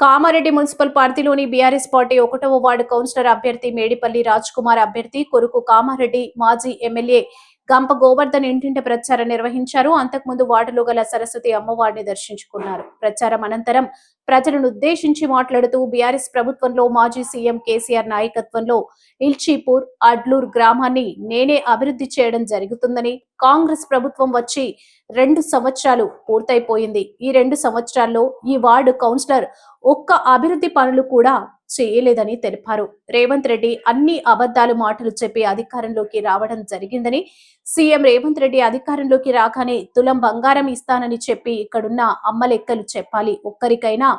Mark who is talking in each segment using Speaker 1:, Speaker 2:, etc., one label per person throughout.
Speaker 1: Kamareddy municipal పార్టీలోని BRS party ఒకటవ ward councillor అభ్యర్థి మేడిపల్లి రాజ్ కుమార్ అభ్యర్థి కొరుకు కామారెడ్డి మాజీ ఎమ్మెల్యే గంప గోవర్ధన్ ఇంటింటి ప్రచారం నిర్వహించారు. అంతకుముందు వార్డులో గల సరస్వతి అమ్మవారిని దర్శించుకున్నారు. ప్రచారం అనంతరం ప్రజలను ఉద్దేశించి మాట్లాడుతూ బీఆర్ఎస్ ప్రభుత్వంలో మాజీ సీఎం కేసీఆర్ నాయకత్వంలో ఇల్చీపూర్ అడ్లూర్ గ్రామాన్ని నేనే అభివృద్ధి చేయడం జరుగుతుందని కాంగ్రెస్ ప్రభుత్వం వచ్చి రెండు సంవత్సరాలు పూర్తయిపోయింది. ఈ రెండు సంవత్సరాల్లో ఈ వార్డు కౌన్సిలర్ ఒక్క అభివృద్ధి పనులు కూడా చేయలేదని తెలిపారు. రేవంత్ రెడ్డి అన్ని అబద్ధాలు మాటలు చెప్పి అధికారంలోకి రావడం జరిగిందని సీఎం రేవంత్ రెడ్డి అధికారంలోకి రాగానే తులం బంగారం ఇస్తానని చెప్పి ఇక్కడున్న అమ్మ లెక్కలు చెప్పాలి. ఒక్కరికైనా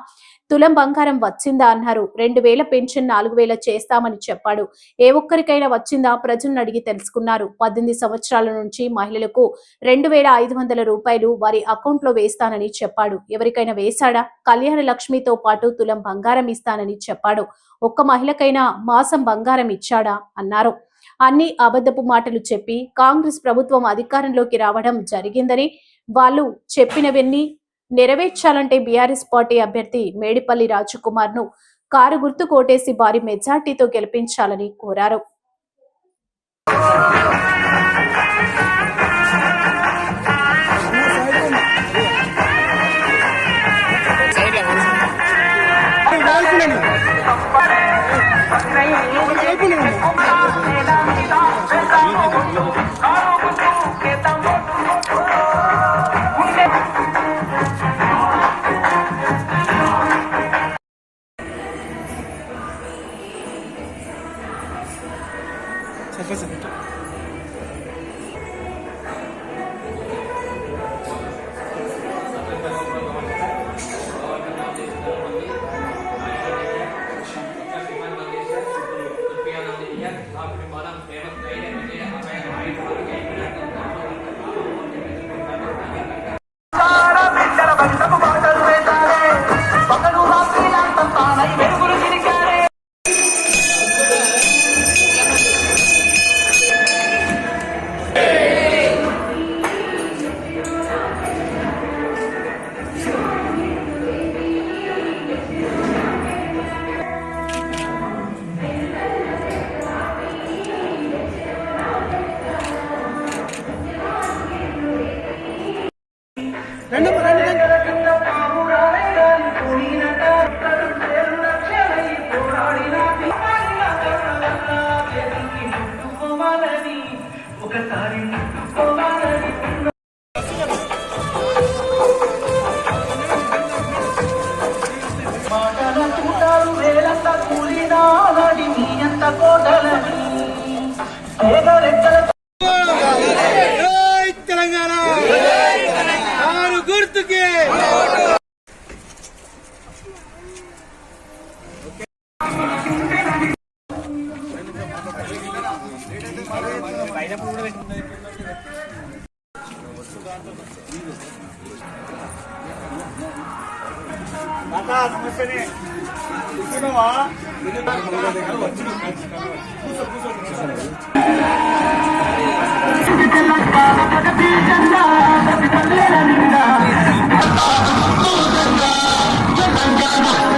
Speaker 1: తులం బంగారం వచ్చిందా అన్నారు. రెండు వేల పెన్షన్ నాలుగు వేల చేస్తామని చెప్పాడు. ఏ ఒక్కరికైనా వచ్చిందా? ప్రజలను అడిగి తెలుసుకున్నారు. పద్దెనిమిది సంవత్సరాల నుంచి మహిళలకు రెండు వేల ఐదు వందల రూపాయలు వారి అకౌంట్లో వేస్తానని చెప్పాడు. ఎవరికైనా వేశాడా? కళ్యాణ లక్ష్మితో పాటు తులం బంగారం ఇస్తానని చెప్పాడు. ఒక్క మహిళకైనా మాసం బంగారం ఇచ్చాడా? అన్నారు. అన్ని అబద్ధపు మాటలు చెప్పి కాంగ్రెస్ ప్రభుత్వం అధికారంలోకి రావడం జరిగిందని వాళ్ళు చెప్పినవన్నీ నెరవేర్చాలంటే బీఆర్ఎస్ పార్టీ అభ్యర్థి మేడిపల్లి రాజకుమార్ను కారు గుర్తు కోటేసి భారీ మెజార్టీతో గెలిపించాలని కోరారు.
Speaker 2: Listen. ఒకసారి
Speaker 3: I'm gonna go.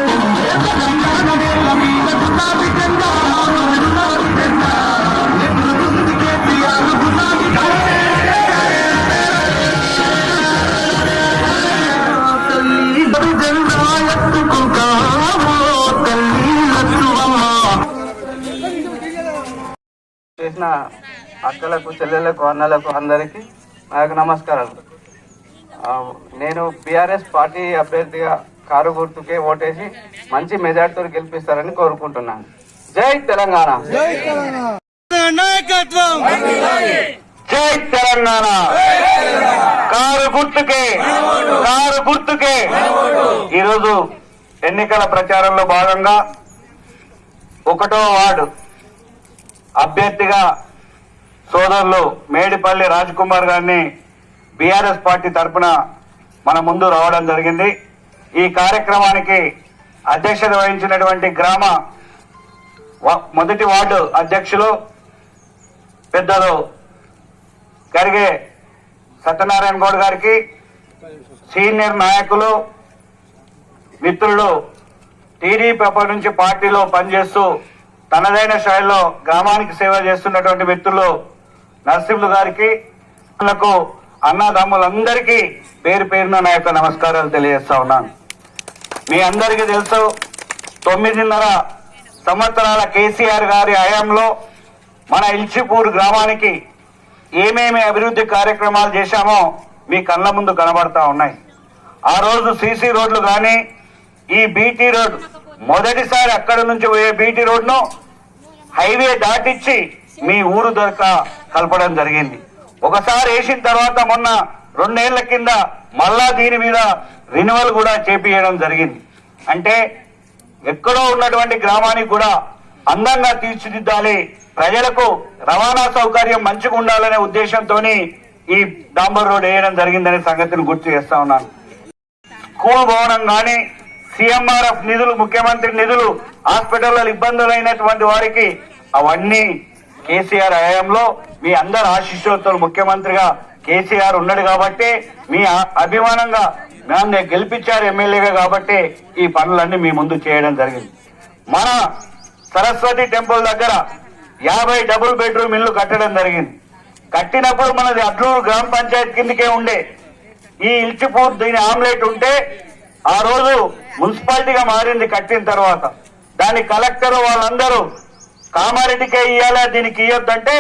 Speaker 4: చేసిన అక్కలకు చెల్లెలకు అన్నలకు అందరికీ నా యొక్క నమస్కారాలు. నేను బీఆర్ఎస్ పార్టీ అభ్యర్థిగా కారు గుర్తుకే ఓటేసి మంచి మెజార్టీతో గెలిపిస్తారని కోరుకుంటున్నాను. జై తెలంగాణ!
Speaker 3: నాయకత్వం!
Speaker 4: జై తెలంగాణ! కారు గుర్తుకే! కారు గుర్తుకే! ఈరోజు ఎన్నికల ప్రచారంలో భాగంగా ఒకటో వార్డు అభ్యర్థిగా సోదరులు మేడిపల్లి రాజ్ కుమార్ గారిని బీఆర్ఎస్ పార్టీ తరఫున మన ముందు రావడం జరిగింది. ఈ కార్యక్రమానికి అధ్యక్షత వహించినటువంటి గ్రామ మొదటి వార్డు అధ్యక్షులు పెద్దలు గరిగే సత్యనారాయణ గౌడ్ గారికి సీనియర్ నాయకులు మిత్రులు
Speaker 5: టీడీపీ అప్పటి నుంచి పార్టీలో పనిచేస్తూ తనదైన స్థాయిలో గ్రామానికి సేవ చేస్తున్నటువంటి వ్యక్తులు నర్సింహులు గారికి అన్నదమ్ములందరికీ పేరు పేరున నా యొక్క నమస్కారాలు తెలియజేస్తా ఉన్నాను మీ అందరికీ తెలుసు తొమ్మిదిన్నర సంవత్సరాల కేసీఆర్ గారి హయాంలో మన ఇల్చిపూర్ గ్రామానికి ఏమేమి అభివృద్ధి కార్యక్రమాలు చేశామో మీ కళ్ళ ముందు కనబడతా ఉన్నాయి. ఆ రోజు సీసీ రోడ్లు కానీ ఈ బీటీ రోడ్ మొదటిసారి అక్కడ నుంచి పోయే బీటీ రోడ్ను హైవే దాటిచ్చి మీ ఊరు దొరక కలపడం జరిగింది. ఒకసారి వేసిన తర్వాత మొన్న రెండేళ్ళ కింద మళ్ళా దీని మీద రినువల్ కూడా చేపియడం జరిగింది. అంటే ఎక్కడో ఉన్నటువంటి గ్రామానికి కూడా అందంగా తీర్చిదిద్దాలి ప్రజలకు రవాణా సౌకర్యం మంచిగా ఉండాలనే ఉద్దేశంతో ఈ డాంబర్ రోడ్ వేయడం జరిగిందనే సంగతిని గుర్తు చేస్తా ఉన్నాను. స్కూల్ భవనం కానీ సిఎంఆర్ఎఫ్ నిధులు ముఖ్యమంత్రి నిధులు హాస్పిటల్లో ఇబ్బందులైనటువంటి వారికి అవన్నీ కేసీఆర్ హయాంలో మీ అందరు ఆశీస్సులతో ముఖ్యమంత్రిగా కేసీఆర్ ఉన్నాడు కాబట్టి మీ అభిమానంగా నన్ను గెలిపించారు ఎమ్మెల్యేగా కాబట్టి ఈ పనులన్నీ మీ ముందు చేయడం జరిగింది. మన సరస్వతి టెంపుల్ దగ్గర యాభై డబుల్ బెడ్రూమ్ ఇల్లు కట్టడం జరిగింది. కట్టినప్పుడు మనది అడ్లూరు గ్రామ పంచాయత్ కిందకే ఉండే. ఈ ఇల్చిపూర్ దీని ఆమ్లెట్ ఉంటే ఆ రోజు మున్సిపాలిటీగా మారింది కట్టిన తర్వాత. దాని కలెక్టర్ వాళ్ళందరూ కామారెడ్డికే ఇయ్యాలా దీనికి ఇయ్యొద్దంటే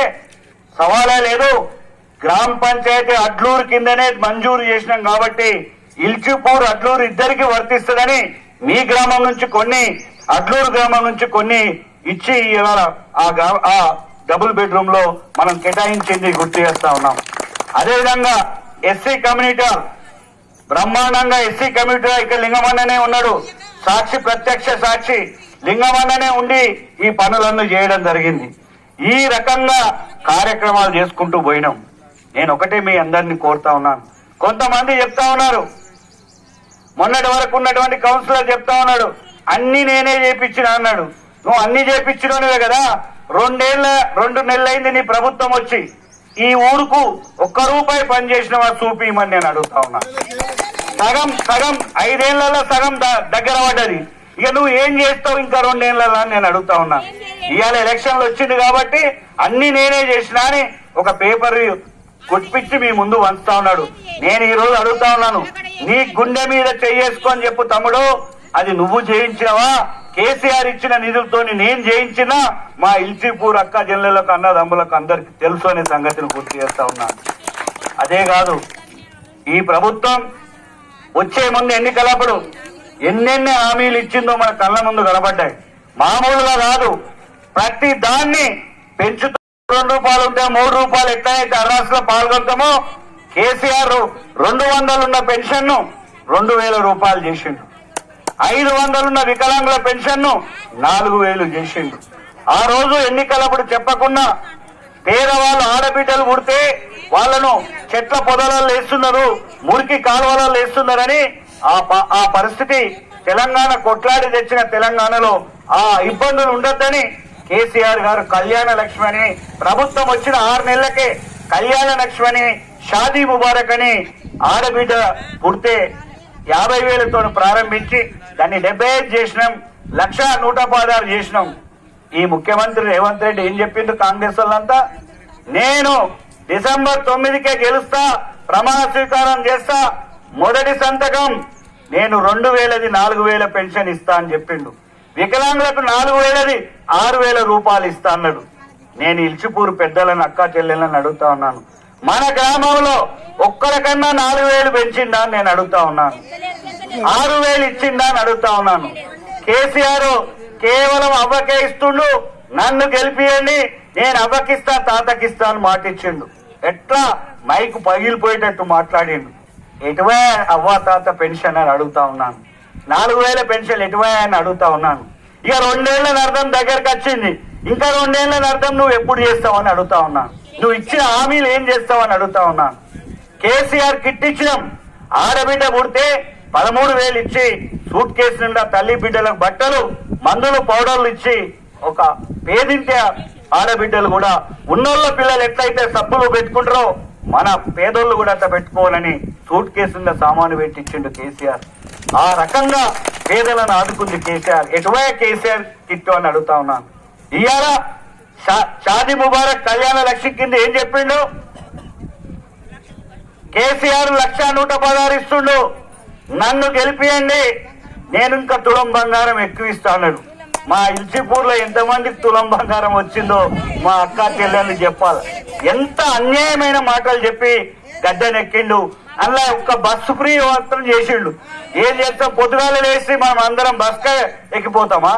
Speaker 5: సవాలే లేదు. గ్రామ పంచాయతీ అడ్లూరు కిందనే మంజూరు చేసినాం కాబట్టి ఇల్చిపూర్ అడ్లూరు ఇద్దరికి వర్తిస్తుందని మీ గ్రామం నుంచి కొన్ని అడ్లూరు గ్రామం నుంచి కొన్ని ఇచ్చి ఇవాళ ఆ గ్రా- ఆ డబుల్ బెడ్రూమ్లో మనం కేటాయించింది గుర్తు చేస్తా ఉన్నాం. అదేవిధంగా ఎస్సీ కమ్యూనిటీ బ్రహ్మాండంగా ఎస్సీ కమిటీ ఇక్కడ లింగమన్ననే ఉన్నాడు. సాక్షి ప్రత్యక్ష సాక్షి లింగమన్ననే ఉండి ఈ పనులన్నీ చేయడం జరిగింది. ఈ రకంగా కార్యక్రమాలు చేసుకుంటూ పోయినాం. నేను ఒకటే మీ అందరినీ కోరుతా ఉన్నాను. కొంతమంది చెప్తా ఉన్నారు. మొన్నటి వరకు ఉన్నటువంటి కౌన్సిలర్ చెప్తా ఉన్నాడు. అన్ని నేనే చేపించిన అన్నాడు. నువ్వు అన్ని చేపించినవే కదా. రెండేళ్ళ రెండు నెలలైంది నీ ప్రభుత్వం వచ్చి. ఈ ఊరుకు ఒక్క రూపాయి పని చేసినవా చూపిమని నేను అడుగుతా ఉన్నా. సగం సగం ఐదేళ్ళలో సగం ద- దగ్గర పడ్డది. ఇక నువ్వు ఏం చేస్తావు ఇంకా రెండేళ్ళలో నేను అడుగుతా ఉన్నా. ఇవాళ ఎలక్షన్లు వచ్చింది కాబట్టి అన్ని నేనే చేసినా అని ఒక పేపర్ కొట్టిపించి మీ ముందు వంచుతా ఉన్నాడు. నేను ఈ రోజు అడుగుతా ఉన్నాను. నీ గుండె మీద చెయ్యేసుకొని చెప్పు తమ్ముడు. అది నువ్వు చేయించినవా కేసీఆర్ ఇచ్చిన నిధులతోని నేను చేయించినా మా ఇల్చిపూర్ అక్క జిల్లలకు అన్నదమ్ములకు అందరికి తెలుసు అనే సంగతిని గుర్తు చేస్తా ఉన్నాను అదే కాదు ఈ ప్రభుత్వం వచ్చే ముందు ఎన్నికలప్పుడు ఎన్నెన్ని హామీలు ఇచ్చిందో మన కళ్ళ ముందు కనబడ్డాయి. మామూలుగా కాదు ప్రతి దాన్ని పెంచుతూ రెండు రూపాయలు ఉంటే మూడు రూపాయలు ఎట్లయితే అర్రాసులో పాల్గొంటామో కేసీఆర్ రెండు వందలున్న పెన్షన్ను రెండు వేల రూపాయలు చేసిండు. ఐదు వందలున్న వికలాంగుల పెన్షన్ను నాలుగు వేలు చేసిండు ఆ రోజు ఎన్నికలప్పుడు చెప్పకుండా పేదవాళ్ళు ఆడబిడ్డలు పుడితే వాళ్ళను చెట్ల పొదలలో వేస్తున్నారు మురికి కాలువలలో వేస్తున్నారని ఆ ప- ఆ పరిస్థితి తెలంగాణ కొట్లాడి తెచ్చిన తెలంగాణలో ఆ ఇబ్బందులు ఉండొద్దని కేసీఆర్ గారు కళ్యాణ లక్ష్మి అని ప్రభుత్వం వచ్చిన ఆరు నెలలకే కళ్యాణ లక్ష్మి అని షాదీ ముబారక్ అని ఆడబిడ్డ పుడితే యాభై వేలతో ప్రారంభించి దాన్ని డెబ్బై ఐదు చేసినాం లక్ష నూట పదహారు చేసినాం. ఈ ముఖ్యమంత్రి రేవంత్ రెడ్డి ఏం చెప్పిండ్రు కాంగ్రెస్ వాళ్ళంతా? నేను డిసెంబర్ తొమ్మిదికే గెలుస్తా ప్రమాణ స్వీకారం చేస్తా మొదటి సంతకం నేను రెండు వేలది నాలుగు వేల పెన్షన్ ఇస్తా అని చెప్పిండు. వికలాంగులకు నాలుగు వేలది ఆరు వేల రూపాయలు ఇస్తా అన్నాడు. నేను ఇల్చిపూరు పెద్దలను అక్కా చెల్లెలను అడుగుతా ఉన్నాను. మన గ్రామంలో ఒక్కరికన్నా నాలుగు వేలు పెంచిందా అని నేను అడుగుతా ఉన్నాను. ఆరు వేలు ఇచ్చిందా అని అడుగుతా ఉన్నాను. కేసీఆర్ కేవలం అవ్వకే ఇస్తుండు నన్ను గెలిపియండి నేను అవ్వకిస్తా తాతకిస్తా అని ఎట్లా? మైక్ పగిలిపోయేటట్టు మాట్లాడిండు. ఎటువే అవ్వ తాత పెన్షన్ అని అడుగుతా ఉన్నాను. నాలుగు వేల పెన్షన్ ఎటువే అని అడుగుతా ఉన్నాను. ఇక రెండేళ్ళ అర్థం దగ్గరకు వచ్చింది ఇంకా రెండేళ్ళ అర్థం నువ్వు ఎప్పుడు చేస్తావు అని అడుగుతా ఉన్నాను. నువ్వు ఇచ్చిన హామీలు ఏం చేస్తావని అడుగుతా ఉన్నాను కేసీఆర్ కిట్ ఇచ్చినాం. ఆడబిడ్డ పుడితే పదమూడు వేలు ఇచ్చి సూట్ కేసు నిండా తల్లి బిడ్డలకు బట్టలు మందులు పౌడర్లు ఇచ్చి ఒక పేదింటి ఆడబిడ్డలు కూడా. ఉన్నోళ్ళ పిల్లలు ఎట్లయితే సబ్బులు పెట్టుకుంటారో మన పేదోళ్ళు కూడా అట్లా పెట్టుకోవాలని సూట్ కేసు సామాను పెట్టించిండు కేసీఆర్. ఆ రకంగా పేదలను ఆదుకుంది కేసీఆర్. ఎటువే కేసీఆర్ కిట్టు అని అడుగుతా ఉన్నాను ఇవాళ షాది ముబారక్ కళ్యాణ లక్ష్యం కింద ఏం చెప్పిండు? కేసీఆర్ లక్ష నూట పదహారు ఇస్తుండు. నన్ను గెలిపియండి. నేను ఇంకా తులం బంగారం ఎక్కువ ఇస్తాను మా ఇల్చిపూర్లో ఎంతమందికి తులం బంగారం వచ్చిందో మా అక్క చెల్లెళ్ళు చెప్పాలి. ఎంత అన్యాయమైన మాటలు చెప్పి గడ్డనెక్కిండు. అలా ఒక్క బస్సు ఫ్రీ మాత్రం చేసిండు. ఏం చేస్తాం? పొద్దుగాల వేసి మనం అందరం బస్కే ఎక్కిపోతామా?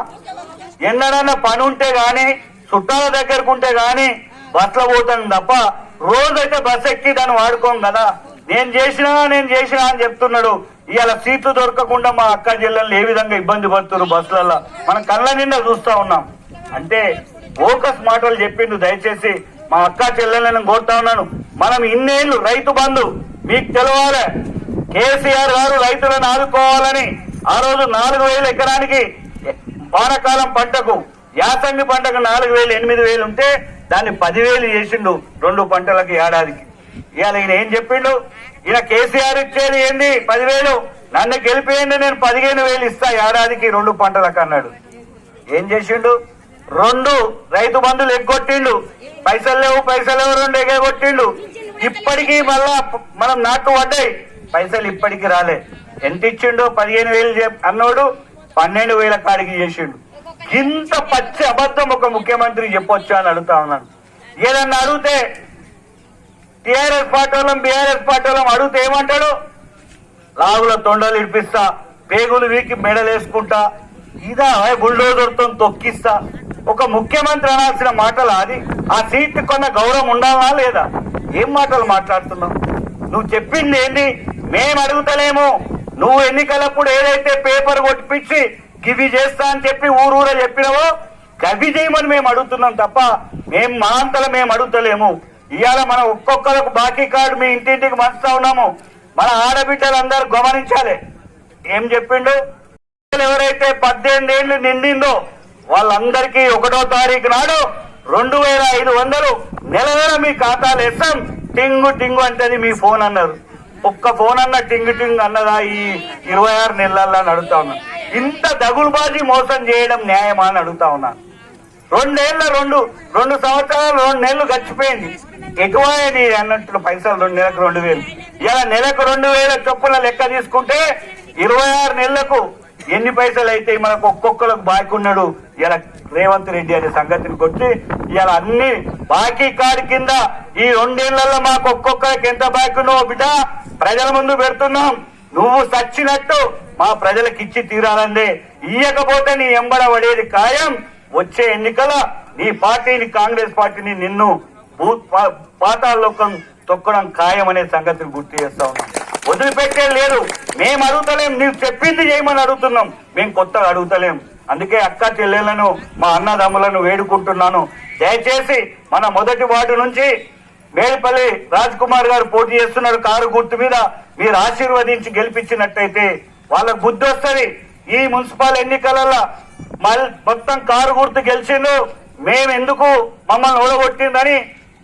Speaker 5: ఎన్నడన్నా పని ఉంటే కానీ చుట్టాల దగ్గరకు ఉంటే గాని బస్సులో పోతాను తప్ప రోజైతే బస్ ఎక్కి దాన్ని వాడుకోం కదా. నేను చేసినా నేను చేసినా అని చెప్తున్నాడు. ఇవాళ సీట్లు దొరకకుండా మా అక్క జిల్లలు ఏ విధంగా ఇబ్బంది పడుతున్నారు బస్సులలో మనం కళ్ళ నిండా చూస్తా ఉన్నాం. అంటే ఓకస్ మాటలు చెప్పిండు దయచేసి మా అక్క చెల్లెలను కోరుతా ఉన్నాను. మనం ఇన్నేళ్ళు రైతు బంధు మీకు తెలవాలి. కేసీఆర్ గారు రైతులను ఆదుకోవాలని ఆ రోజు నాలుగు వేల ఎకరానికి వానకాలం పంటకు యాసంగి పంటకు నాలుగు వేలు ఎనిమిది వేలు ఉంటే దాన్ని పదివేలు చేసిండు రెండు పంటలకు ఏడాదికి. ఇవాళ ఈయన ఏం చెప్పిండు? ఈయన కేసీఆర్ ఇచ్చేది ఏంది? పదివేలు. నన్ను గెలిపేయండి నేను పదిహేను వేలు ఇస్తా ఏడాదికి రెండు పంటలకు అన్నాడు. ఏం చేసిండు? రెండు రైతు బంధులు ఎగ్గొట్టిండు. పైసలు లేవు పైసలు లేవు రెండు ఎగ్గొట్టిండు. ఇప్పటికీ మళ్ళా మనం నాటు పడ్డాయి. పైసలు ఇప్పటికి రాలే. ఎంత ఇచ్చిండో పదిహేను వేలు అన్నోడు పన్నెండు వేల కాడికి చేసిండు. ఇంత పచ్చి అబద్ధం ఒక ముఖ్యమంత్రి చెప్పొచ్చా అని అడుగుతా ఉన్నాను. ఏదన్నా అడిగితే టీఆర్ఎస్ పార్టీ వాళ్ళం బీఆర్ఎస్ పార్టీ వాళ్ళం అడిగితే ఏమంటాడు? లాగుల తొండలు ఇడిపిస్తా పేగులు వీకి మెడలేసుకుంటా ఇదా బుల్డోజర్తో తొక్కిస్తా. ఒక ముఖ్యమంత్రి అనాల్సిన మాటలు అది? ఆ సీట్ కొన్న గౌరవం ఉండాలా లేదా? ఏం మాటలు మాట్లాడుతున్నావు? నువ్వు చెప్పింది ఏంది? మేము అడుగుతలేము. నువ్వు ఎన్నికలప్పుడు ఏదైతే పేపర్ కొట్టిపించి గివి చేస్తా అని చెప్పి ఊరూరా చెప్పినవో గవి చేయమని మేము అడుగుతున్నాం తప్ప మేము మా అంతలో మేము అడుగుతలేము. ఇవాళ మనం ఒక్కొక్కరికి బాకీ కార్డు మీ ఇంటింటికి మంచుతా ఉన్నాము. మన ఆడబిడ్డలందరూ గమనించాలి. ఏం చెప్పిండు? ఎవరైతే పద్దెనిమిది ఏళ్ళు నిండిందో వాళ్ళందరికీ ఒకటో తారీఖు నాడు రెండు వేల ఐదు వందలు నెల నెల మీ ఖాతాలు వేస్తాం. టింగు టింగు అంటది మీ ఫోన్ అన్నారు. ఒక్క ఫోన్ అన్న టింగు టింగు అన్నదా ఈ ఇరవై ఆరు నెలల్లో నడుతా ఉన్నాను ఇంత దగులుబాజీ మోసం చేయడం న్యాయమా అని అడుగుతా ఉన్నాను రెండేళ్ళ రెండు రెండు సంవత్సరాలు రెండు నెలలు గడిచిపోయింది. ఎక్కువ నీ అన్నట్లు పైసలు రెండు నెలకు రెండు వేలు. ఇలా నెలకు రెండు వేల చొప్పున లెక్క తీసుకుంటే ఇరవై ఆరు నెలలకు ఎన్ని పైసలు అయితే మనకు ఒక్కొక్కరికి బాకీ ఉన్నాడు? ఇలా రేవంత్ రెడ్డి అనే సంగతిని కొట్టి ఇలా అన్ని బాకీ కార్డు కింద ఈ రెండేళ్ళలో మాకు ఒక్కొక్కరికి ఎంత బాకీ ఉన్నావో బిడ్డ? ప్రజల ముందు పెడుతున్నాం. నువ్వు సచ్చినట్టు మా ప్రజలకు ఇచ్చి తీరాలందే. ఇయ్యకపోతే నీ ఎంబడ పడేది ఖాయం. వచ్చే ఎన్నికల నీ పార్టీని కాంగ్రెస్ పార్టీని నిన్ను భూ- పా- తొక్కడం ఖాయం అనే సంగతిని గుర్తు చేస్తా ఉన్నాం. వదిలిపెట్టే లేదు. మేము అడుగుతలేం. నీవు చెప్పింది చేయమని అడుగుతున్నాం. మేము కొత్తగా అడుగుతలేం. అందుకే అక్క చెల్లెలను మా అన్నదమ్ములను వేడుకుంటున్నాను. దయచేసి మన మొదటి వార్డు నుంచి మేడిపల్లి రాజ్ కుమార్ గారు పోటీ చేస్తున్నారు కారు గుర్తు మీద. మీరు ఆశీర్వదించి గెలిపించినట్టయితే వాళ్ళకు బుద్ధి వస్తుంది. ఈ మున్సిపల్ ఎన్నికలలో మళ్ళీ మొత్తం కారు గుర్తు గెలిచిండు. మేము ఎందుకు మమ్మల్ని ఓడగొట్టిందని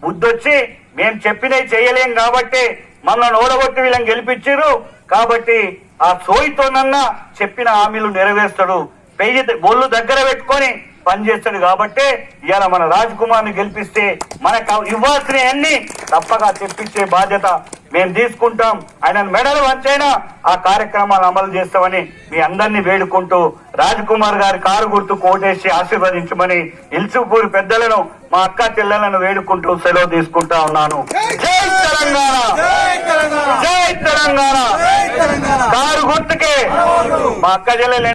Speaker 5: బుద్ధి వచ్చి మేము చెప్పినవి చేయలేం కాబట్టి మమ్మల్ని ఓడగొట్టి వీళ్ళని గెలిపించారు కాబట్టి ఆ సోయితోనన్నా చెప్పిన హామీలు నెరవేర్స్తాడు. పెయ్యి ఒళ్ళు దగ్గర పెట్టుకొని పనిచేస్తాడు కాబట్టి ఇవాళ మన రాజ్ కుమార్ని గెలిపిస్తే మనకు ఇవ్వాల్సిన అన్ని తప్పగా తెప్పించే బాధ్యత మేము తీసుకుంటాం. ఆయన మెడలు వంచైనా ఆ కార్యక్రమాలు అమలు చేస్తామని మీ అందరినీ వేడుకుంటూ రాజ్ కుమార్ గారి కారు గుర్తు కోటేసి ఆశీర్వదించమని ఇల్చుపూరి పెద్దలను మా అక్క చెల్లెలను వేడుకుంటూ సెలవు తీసుకుంటా ఉన్నాను. జై తెలంగాణ!
Speaker 3: జై తెలంగాణ!
Speaker 5: కారు గుర్తుకే మా అక్క చెల్లెలు